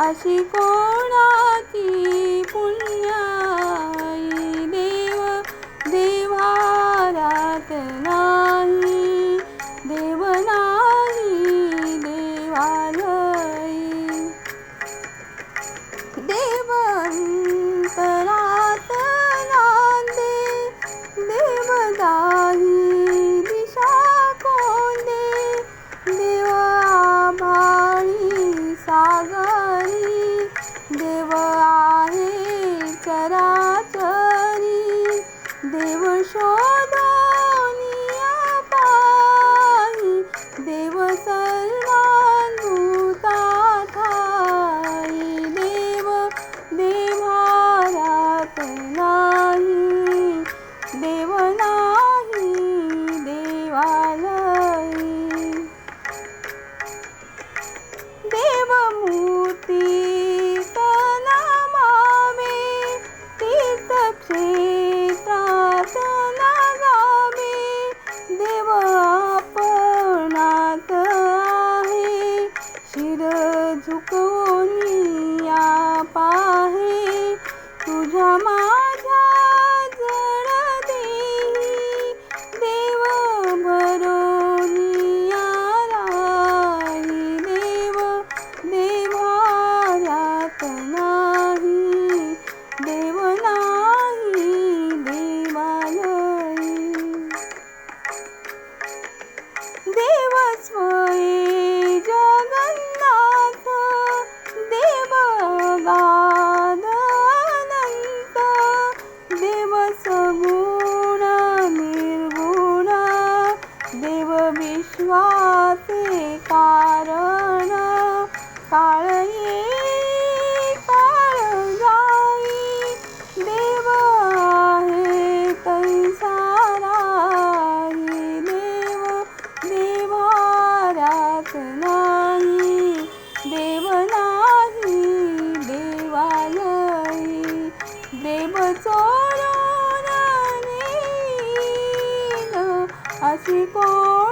আসি কোন そこ देव विश्वासे कारण काळ काळ जाई. देव आहे तैसारा देव देवारात नाही. देव नाही देवालय. देव चोरा 이거